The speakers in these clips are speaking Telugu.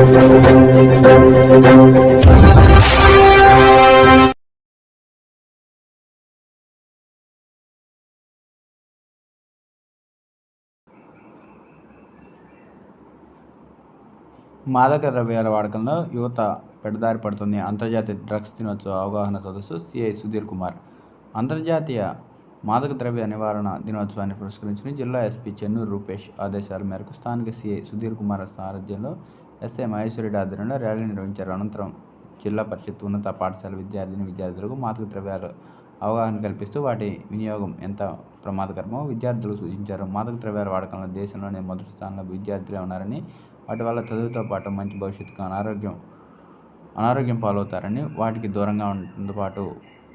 మాదక ద్రవ్యాల వాడకంలో యువత పెడదారి పడుతుంది. అంతర్జాతీయ డ్రగ్స్ దినోత్సవ అవగాహన సదస్సు సిఐ సుధీర్ కుమార్. అంతర్జాతీయ మాదక ద్రవ్య నివారణ దినోత్సవాన్ని పురస్కరించుకుని జిల్లా ఎస్పీ చెన్నూరు రూపేష్ ఆదేశాల మేరకు స్థానిక సిఐ సుధీర్ కుమార్ సారథ్యంలో ఎస్ఐ మహేశ్వరెడ్డి ఆధ్వర్యంలో ర్యాలీ నిర్వహించారు. అనంతరం జిల్లా పరిషత్ ఉన్నత పాఠశాల విద్యార్థిని విద్యార్థులకు మాదక ద్రవ్యాలు అవగాహన కల్పిస్తూ వాటి వినియోగం ఎంత ప్రమాదకరమో విద్యార్థులకు సూచించారు. మాదక ద్రవ్యాల వాడకంలో దేశంలోనే మొదటి స్థానంలో విద్యార్థులే ఉన్నారని వాటి వల్ల చదువుతో పాటు మంచి భవిష్యత్తుకు అనారోగ్యం అనారోగ్యం పాలవుతారని వాటికి దూరంగా ఉండటంతో పాటు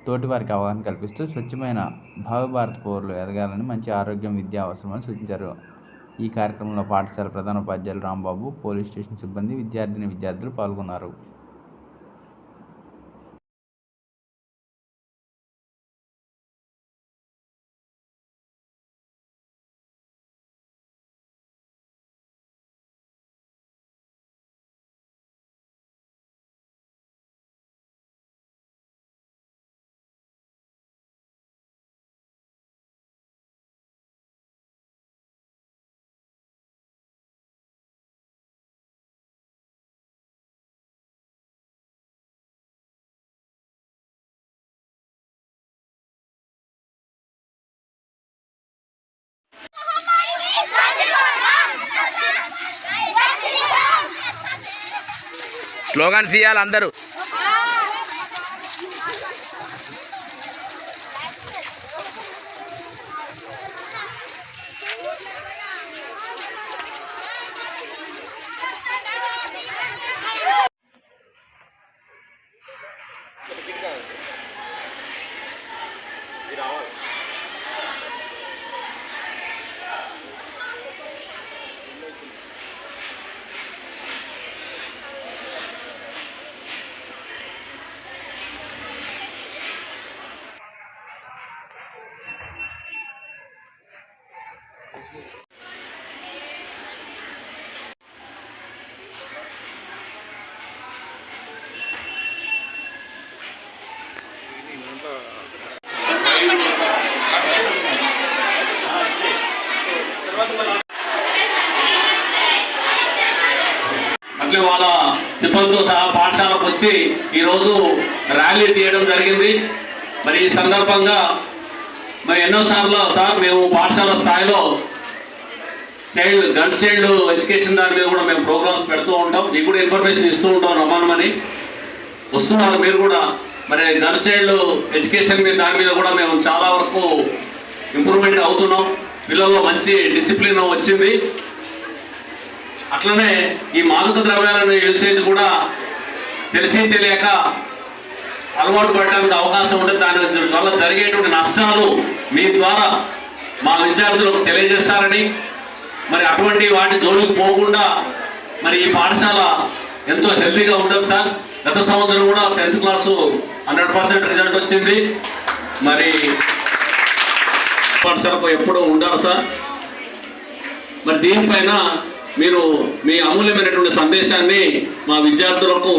తోటి వారికి అవగాహన కల్పిస్తూ స్వచ్ఛమైన భావిభారత పౌరులు ఎదగాలని మంచి ఆరోగ్యం విద్య అవసరమని సూచించారు. ఈ కార్యక్రమంలో పాఠశాల ప్రధానోపాధ్యాయులు రాంబాబు పోలీస్ స్టేషన్ సిబ్బంది విద్యార్థిని విద్యార్థులు పాల్గొన్నారు. స్లోగాన్స్ ఇవ్వాలి అందరూ. అట్లే వాళ్ళ సిబ్బందితో సహా పాఠశాలకు వచ్చి ఈరోజు ర్యాలీ తీయడం జరిగింది. మరి ఈ సందర్భంగా మరి ఎన్నోసార్లు సార్ మేము పాఠశాల స్థాయిలో చైల్డ్ గన్ చైల్డ్ ఎడ్యుకేషన్ దాని మీద కూడా మేము ప్రోగ్రామ్స్ పెడుతూ ఉంటాం. మీకు కూడా ఇన్ఫర్మేషన్ ఇస్తూ ఉంటాం రమ్మనమని. వస్తున్నారు మీరు కూడా. మరి గన్ చైల్డ్ ఎడ్యుకేషన్ మీద దాని మీద కూడా మేము చాలా వరకు ఇంప్రూవ్మెంట్ అవుతున్నాం. పిల్లల్లో మంచి డిసిప్లిన్ వచ్చింది. అట్లనే ఈ మాదక ద్రవ్యాల యూసేజ్ కూడా తెలిసి తెలియక అలవాటు పడడానికి అవకాశం ఉంటుంది దాని వల్ల జరిగేటువంటి నష్టాలు మీ ద్వారా మా విద్యార్థులకు తెలియజేస్తారని మరి అటువంటి వాటి జోలికి పోకుండా మరి ఈ పాఠశాల ఎంతో హెల్తీగా ఉంటుంది సార్. గత సంవత్సరం కూడా tenth class hundred percent result వచ్చింది. మరి పాఠశాలకు ఎప్పుడూ ఉండాలి సార్. మరి దీనిపైన మీరు మీ అమూల్యమైనటువంటి సందేశాన్ని మా విద్యార్థులకు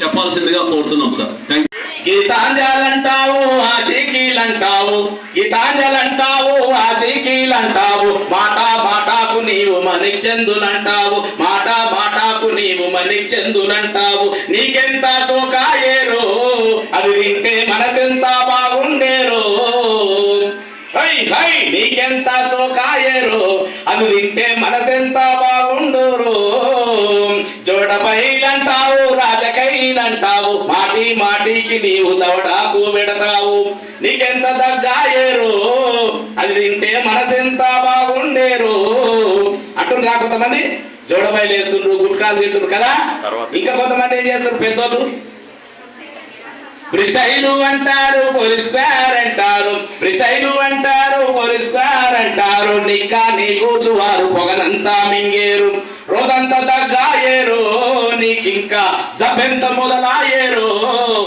చెప్పాల్సిందిగా కోరుతున్నాం సార్. థ్యాంక్ గీతాంజలంటావు ఆశీకీలంటావు గీతాంజలంటావు ఆశీకీలంటావు మాట మాటాకు నీవు మణిచెందునంటావు మాట మాటాకు నీవు మణిచెందునంటావు నీకెంత సోకాయేరో అది వింటే మనసెంత అది వింటే మనసెంత బాగుండురో. జోడపైలంటావు రాజకైలంటావు మాటి మాటికి నీవు దవడాకు పెడతావు నీకెంత దగ్గాయేరో అది తింటే మనసెంత బాగుండేరో. అంటున్నారు కొంతమంది జోడబైలు వేస్తుండ్రు గుట్కాలు తింటున్నారు కదా. ఇంకా కొంతమంది ఏం చేస్తారు పెద్దోళ్ళు? బ్రిస్టైలు అంటారు పోలీస్ అంటారు. బ్రిస్టైలు అంటారు పోలీస్ అంటారు. నిక్క నీ కూచువారు పొగనంతా మింగేరు. రోజంతా దగ్గాయేరు నీకింకా జబ్బెంత మొదలాయేరు.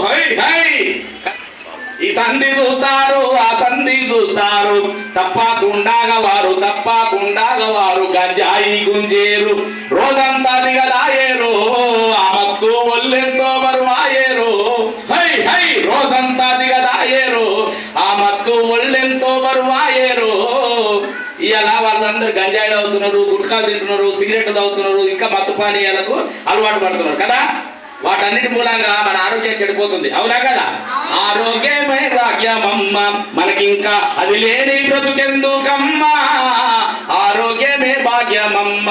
High high. ఈ సంధి చూస్తారు ఆ సంధి చూస్తారు. తప్పకుండాగా వారు తప్పకుండాగా వారు గంజాయి గుంజేరు. రోజంతా దిగదా ఆ మత్తు ఒళ్ళెంతో బరువాయేరు హై హై రోజంతా దిగదాయేరు ఆ మత్తు ఒళ్ళెంతో బరువాయేరు ఇలా వాళ్ళందరూ గంజాయి తాగుతున్నారు గుట్కాలు తింటున్నారు సిగరెట్ తాగుతున్నారు ఇంకా మత్తు పానీయాలకు అలవాటు పడుతున్నారు కదా? వాటన్నిటి మూలంగా మన ఆరోగ్యం చెడిపోతుంది. అవునా కదా? ఆరోగ్యమే భాగ్యమమ్మ. మనకింకా అది లేని బ్రతుకెందుకమ్మా? ఆరోగ్యమే భాగ్యమమ్మ.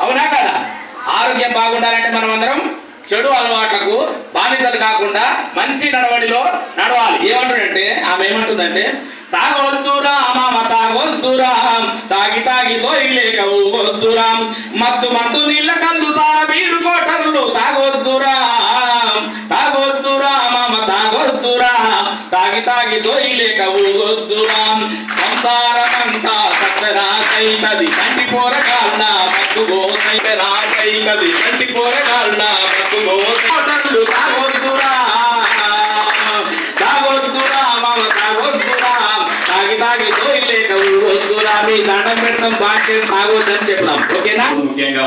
అవునా కదా? ఆరోగ్యం బాగుండాలంటే మనం అందరం చెడు అలవాట్లకు బానిసలు కాకుండా మంచి నడవడిలో నడవాలి. ఏమంటుందంటే ఆమె ఏమంటుందంటే తాగొద్దురా మామ తాగొద్దురా తాగి తాగి సోయిలేక ఊగొద్దురా మత్తు మత్తు నీళ్ళ కళ్ళు సార బీరు కోటర్లు. తాగొద్దురా తాగొద్దురా మామ తాగొద్దురా తాగి తాగి సోయిలేక ఊగొద్దురా సంసారమంతా సత్తరాకైతది కంటి పోరగాళ్ళ పట్టుకోసైతది కంటి పోరగాళ్ళ పట్టుకోసలు తాగొద్దురా తాగొద్దురా మామ తాగొద్దురా. తాగి తాగి సోయిలేక ఊగొద్దురా మీ దండం పెడతాం బాగా తాగొద్దని ఓకేనా? ముఖ్యంగా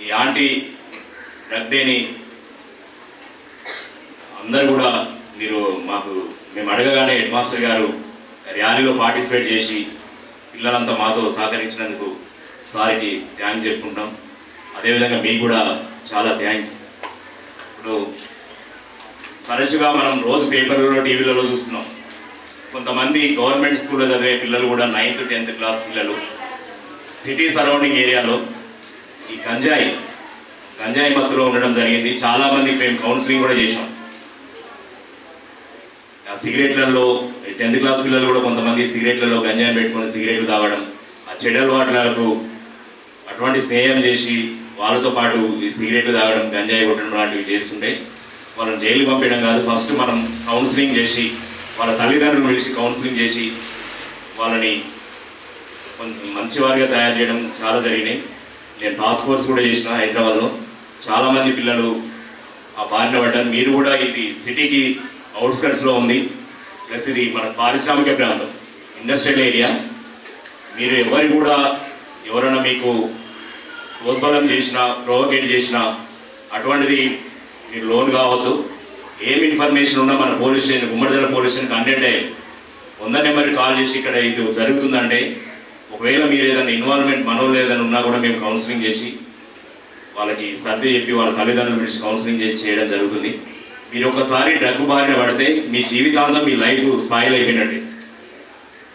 ఈ ఆంటీ రద్దీని అందరు అందరూ కూడా మీరు మాకు మేము అడగగానే హెడ్ మాస్టర్ గారు ర్యాలీలో పార్టిసిపేట్ చేసి పిల్లలంతా మాతో సహకరించినందుకు సార్కి థ్యాంక్స్ చెప్పుకుంటాం అదేవిధంగా మీకు కూడా చాలా థ్యాంక్స్. ఇప్పుడు తరచుగా మనం రోజు పేపర్లలో టీవీలలో చూస్తున్నాం. కొంతమంది గవర్నమెంట్ స్కూల్లో చదివే పిల్లలు కూడా నైన్త్ టెన్త్ క్లాస్ పిల్లలు సిటీ సరౌండింగ్ ఏరియాలో ఈ గంజాయి గంజాయి మత్తులో ఉండడం జరిగింది. చాలామందికి మేము కౌన్సిలింగ్ కూడా చేశాం. ఆ సిగరెట్లలో టెన్త్ క్లాస్ పిల్లలు కూడా కొంతమంది సిగరెట్లలో గంజాయి పెట్టుకొని సిగరెట్లు తాగడం ఆ చెడు అలవాట్లకు అటువంటి స్నేహం చేసి వాళ్ళతో పాటు ఈ సిగరెట్లు తాగడం గంజాయి కొట్టడం లాంటివి చేస్తుంటే వాళ్ళని జైలు పంపించడం కాదు. ఫస్ట్ మనం కౌన్సిలింగ్ చేసి వాళ్ళ తల్లిదండ్రులను పిలిచి కౌన్సిలింగ్ చేసి వాళ్ళని మంచివారిగా మంచి వారిగా తయారు చేయడం చాలా జరిగినాయి. నేను టాస్క్ ఫోర్స్ కూడా చేసిన హైదరాబాద్లో. చాలామంది పిల్లలు ఆ బారిన పడ్డారు. మీరు కూడా ఇది సిటీకి అవుట్స్కట్స్లో ఉంది. ప్లస్ ఇది మన పారిశ్రామిక ప్రాంతం ఇండస్ట్రియల్ ఏరియా మీరు ఎవరు కూడా ఎవరైనా మీకు ప్రోద్బలం చేసినా ప్రొవోకేట్ చేసినా అటువంటిది మీరు లోన్ కావద్దు. ఏం ఇన్ఫర్మేషన్ ఉన్నా మన పోలీస్ స్టేషన్ గుమ్మడిదల పోలీస్ స్టేషన్కి హండ్రెడ్ వంద నెంబర్కి కాల్ చేసి ఇక్కడ ఇది జరుగుతుందంటే ఒకవేళ మీరు ఏదైనా ఇన్వాల్వ్మెంట్ మనోళ్ళు ఏదైనా ఉన్నా కూడా మేము కౌన్సిలింగ్ చేసి వాళ్ళకి సర్ది చెప్పి వాళ్ళ తల్లిదండ్రులు పిలిచి కౌన్సిలింగ్ చేసి చేయడం జరుగుతుంది. మీరు ఒకసారి డ్రగ్ బారిన పడితే మీ జీవితాంతం మీ లైఫ్ స్పాయిల్ అయిపోయినట్టే.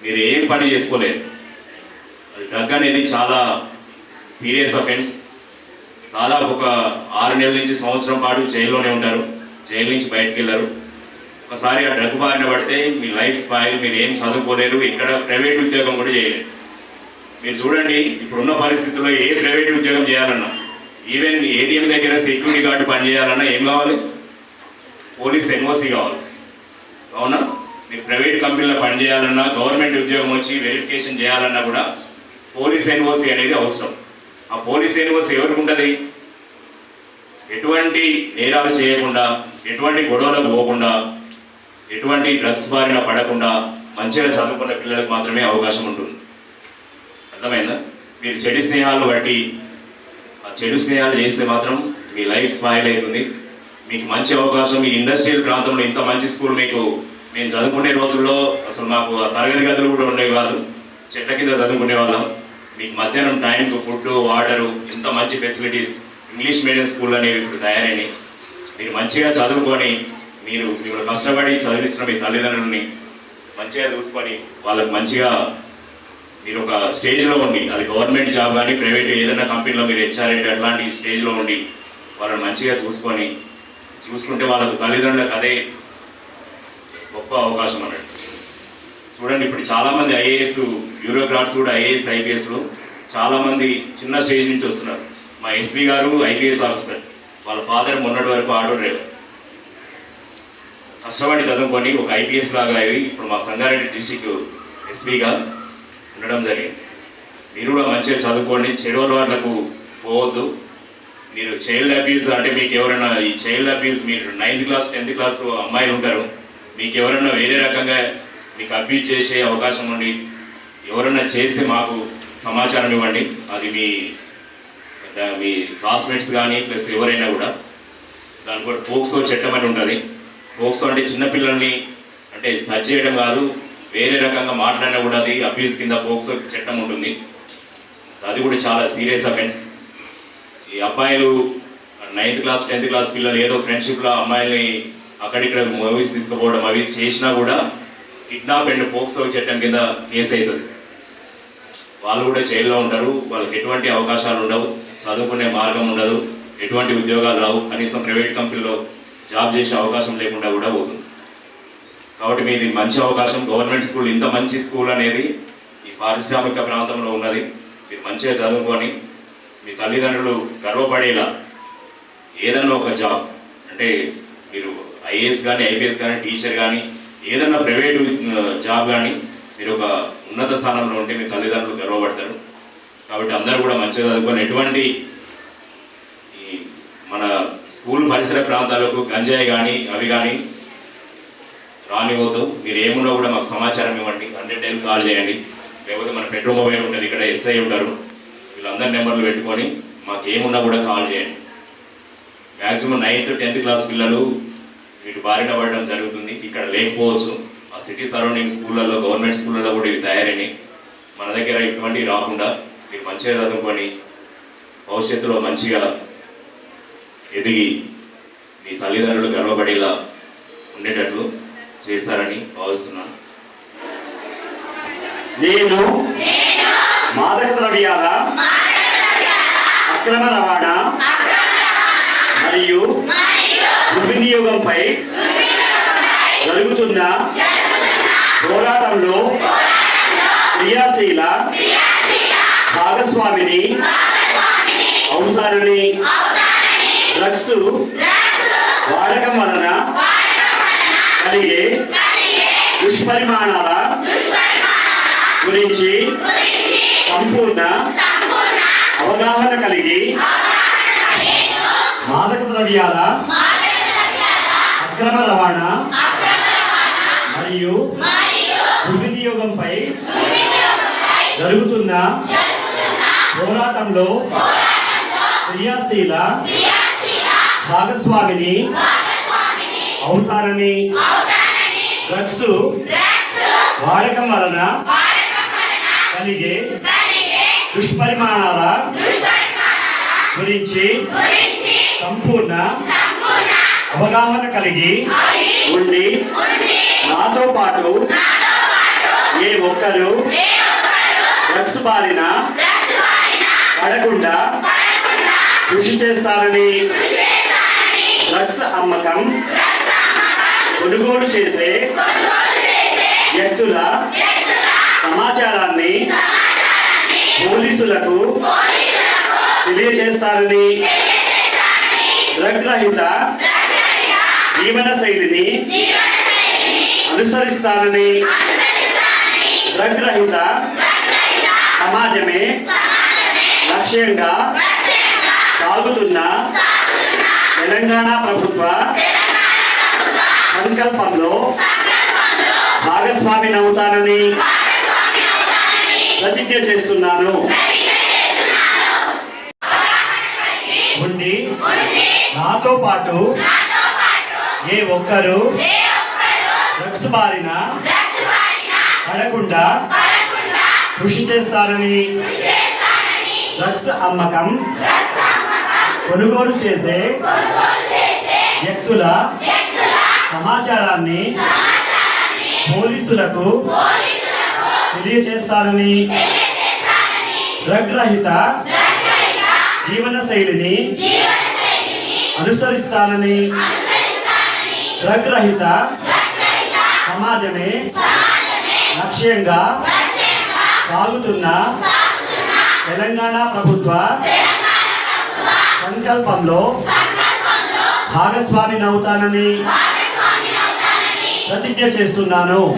మీరు ఏం పని చేసుకోలేరు. డ్రగ్ అనేది చాలా సీరియస్ అఫెన్స్. దాదాపు ఒక ఆరు నెలల నుంచి సంవత్సరం పాటు జైల్లోనే ఉంటారు. జైలు నుంచి బయటకు వెళ్ళారు ఒకసారి ఆ డ్రగ్ బారిన పడితే మీ లైఫ్ స్పాయిల్ మీరు ఏం చదువుకోలేరు ఇక్కడ ప్రైవేట్ ఉద్యోగం కూడా చేయలేరు. మీరు చూడండి ఇప్పుడున్న పరిస్థితుల్లో ఏ ప్రైవేట్ ఉద్యోగం చేయాలన్నా ఈవెన్ ఏటీఎం దగ్గర సెక్యూరిటీ గార్డు పని చేయాలన్నా ఏం కావాలి? పోలీస్ ఎన్ఓసి కావాలి అవునా? మీరు ప్రైవేట్ కంపెనీలో పని చేయాలన్నా గవర్నమెంట్ ఉద్యోగం వచ్చి వెరిఫికేషన్ చేయాలన్నా కూడా పోలీస్ ఎన్ఓసి అనేది అవసరం. ఆ పోలీస్ ఎన్ఓసి ఎవరికి ఉంటుంది ఎటువంటి నేరాలు చేయకుండా ఎటువంటి గొడవలకు పోకుండా ఎటువంటి డ్రగ్స్ బారిన పడకుండా మంచిగా చదువుకున్న పిల్లలకు మాత్రమే అవకాశం ఉంటుంది. అర్థమైందా? మీరు చెడు స్నేహాలు బట్టి ఆ చెడు స్నేహాలు చేస్తే మాత్రం మీ లైఫ్ స్పాయిల్ అవుతుంది. మీకు మంచి అవకాశం ఈ ఇండస్ట్రియల్ ప్రాంతంలో ఇంత మంచి స్కూల్ మీకు మేము చదువుకునే రోజుల్లో అసలు మాకు ఆ తరగతి గదులు కూడా ఉండేవి కాదు. చెట్ల కింద చదువుకునే వాళ్ళం. మీకు మధ్యాహ్నం టైంకు ఫుడ్ వాటరు ఇంత మంచి ఫెసిలిటీస్ ఇంగ్లీష్ మీడియం స్కూల్ అనేవి ఇప్పుడు తయారైనాయి. మీరు మంచిగా చదువుకొని మీరు ఇప్పుడు కష్టపడి చదివిస్తున్న మీ తల్లిదండ్రులని మంచిగా చూసుకొని వాళ్ళకి మంచిగా మీరు ఒక స్టేజ్లో ఉండి అది గవర్నమెంట్ జాబ్ కానీ ప్రైవేట్ ఏదైనా కంపెనీలో మీరు హెచ్ఆర్ఏ అట్లాంటి స్టేజ్లో ఉండి వాళ్ళని మంచిగా చూసుకొని చూసుకుంటే వాళ్ళకు తల్లిదండ్రులకు అదే గొప్ప అవకాశం అన్నట్టు. చూడండి ఇప్పుడు చాలామంది ఐఏఎస్ బ్యూరోక్రాట్స్ కూడా ఐఏఎస్ ఐపీఎస్లు చాలామంది చిన్న స్టేజ్ నుంచి వస్తున్నారు. మా ఎస్పీ గారు ఐపీఎస్ ఆఫీసర్. వాళ్ళ ఫాదర్ మొన్నటి వరకు ఆటో డ్రైవర్ కష్టపడి చదువుకొని ఒక ఐపీఎస్ లాగా అయ్యి ఇప్పుడు మా సంగారెడ్డి డిస్టిక్ ఎస్పీగా ఉండడం జరిగింది. మీరు కూడా మంచిగా చదువుకోండి. చెడు అలవాట్లకు పోవద్దు. మీరు చైల్డ్ అబ్యూస్ అంటే మీకు ఎవరైనా ఈ చైల్డ్ అబ్యూస్ మీరు నైన్త్ క్లాస్ టెన్త్ క్లాస్ అమ్మాయిలు ఉంటారు. మీకు ఎవరైనా వేరే రకంగా మీకు అబ్యూజ్ చేసే అవకాశం ఉండి ఎవరైనా చేస్తే మాకు సమాచారం ఇవ్వండి. అది మీ మీ క్లాస్మేట్స్ కానీ ప్లస్ ఎవరైనా కూడా. దాని కూడా పోక్సో చట్టం అని ఉంటుంది. పోక్సో అంటే చిన్నపిల్లల్ని అంటే టచ్ చేయడం కాదు వేరే రకంగా మాట్లాడినా కూడా అది అబ్యూస్ కింద పోక్సో చట్టం ఉంటుంది. అది కూడా చాలా సీరియస్ అఫెన్స్ ఈ అబ్బాయిలు నైన్త్ క్లాస్ టెన్త్ క్లాస్ పిల్లలు ఏదో ఫ్రెండ్షిప్లో అమ్మాయిల్ని అక్కడిక్కడ మూవీస్ తీసుకుపోవడం అవి చేసినా కూడా కిడ్నాప్ అండ్ పోక్సో చట్టం కింద కేసు అవుతుంది. వాళ్ళు కూడా జైల్లో ఉంటారు. వాళ్ళకి ఎటువంటి అవకాశాలు ఉండవు. చదువుకునే మార్గం ఉండదు. ఎటువంటి ఉద్యోగాలు రావు. కనీసం ప్రైవేట్ కంపెనీలో జాబ్ చేసే అవకాశం లేకుండా కూడా పోతుంది. కాబట్టి మీది మంచి అవకాశం. గవర్నమెంట్ స్కూల్ ఇంత మంచి స్కూల్ అనేది ఈ పారిశ్రామిక ప్రాంతంలో ఉన్నది. మీరు మంచిగా చదువుకొని మీ తల్లిదండ్రులు గర్వపడేలా ఏదన్నా ఒక జాబ్ అంటే మీరు ఐఏఎస్ కానీ ఐపీఎస్ కానీ టీచర్ కానీ ఏదన్నా ప్రైవేటు జాబ్ కానీ మీరు ఒక ఉన్నత స్థానంలో ఉంటే మీ తల్లిదండ్రులు గర్వపడతారు. కాబట్టి అందరూ కూడా మంచిగా చదువుకొని ఎటువంటి ఈ మన స్కూల్ పరిసర ప్రాంతాలకు గంజాయి కానీ అవి కానీ రానివ్వద్దు. మీరు ఏమున్నా కూడా మాకు సమాచారం ఇవ్వండి. హండ్రెడ్ టైం కాల్ చేయండి. లేకపోతే మన పెట్రోల్ మొబైల్ ఉంటుంది ఇక్కడ ఎస్ఐ ఉంటారు. వీళ్ళందరి నెంబర్లు పెట్టుకొని మాకు ఏమున్నా కూడా కాల్ చేయండి. మ్యాక్సిమం నైన్త్ టెన్త్ క్లాస్ పిల్లలు వీటి బారిన పడడం జరుగుతుంది. ఇక్కడ లేకపోవచ్చు. ఆ సిటీ సరౌండింగ్ స్కూళ్ళల్లో గవర్నమెంట్ స్కూళ్ళల్లో కూడా ఇవి తయారైనాయి. మన దగ్గర ఇటువంటివి రాకుండా మీరు మంచిగా చదువుకొని భవిష్యత్తులో మంచిగా ఎదిగి మీ తల్లిదండ్రులు గర్వపడేలా ఉండేటట్లు చేస్తారని భావిస్తున్నాను. నేను మాదక ద్రవ్యాల అక్రమ రవాణా మరియు దుర్వినియోగంపై జరుగుతున్న పోరాటంలో క్రియాశీల భాగస్వామిని అవుతానని డ్రగ్స్ వాడకం వలన కలిగే దుష్పరిమాణాల గురించి సంపూర్ణ అవగాహన కలిగి మాదక ద్రవ్యాల అక్రమ రవాణా మరియు దుర్వినియోగంపై జరుగుతున్న పోరాటంలో క్రియాశీల భాగస్వామిని అవుతారని డ్రగ్స్ వాడకం వలన కలిగే దుష్పరిమాణాల గురించి సంపూర్ణ అవగాహన కలిగి ఉండి నాతో పాటు ఏ ఒక్కరు డ్రగ్స్ బారిన పడకుండా కృషి చేస్తారని డ్రగ్స్ అమ్మకం కొనుగోలు చేసే వ్యక్తుల సమాచారాన్ని పోలీసులకు తెలియజేస్తారని డ్రగ్ రహిత జీవన శైలిని అనుసరిస్తారని డ్రగ్ రహిత సమాజమే లక్ష్యంగా సాగుతున్న తెలంగాణ ప్రభుత్వ సంకల్పంలో భాగస్వామినవుతానని ప్రతిజ్ఞ చేస్తున్నాను. ఉండి నాతో పాటు ఏ ఒక్కరు డ్రగ్స్ బారిన పడకుండా కృషి చేస్తారని డ్రగ్స్ అమ్మకం కొనుగోలు చేసే వ్యక్తుల సమాచారాన్ని పోలీసులకు తెలియచేస్తారని డ్రగ్ రహిత జీవన శైలిని అనుసరిస్తానని. డ్రగ్ రహిత సమాజమే. లక్ష్యంగా. సాగుతున్న. తెలంగాణ ప్రభుత్వ. సంకల్పంలో. భాగస్వామినవుతానని ప్రతిజ్ఞ చేస్తున్నాను.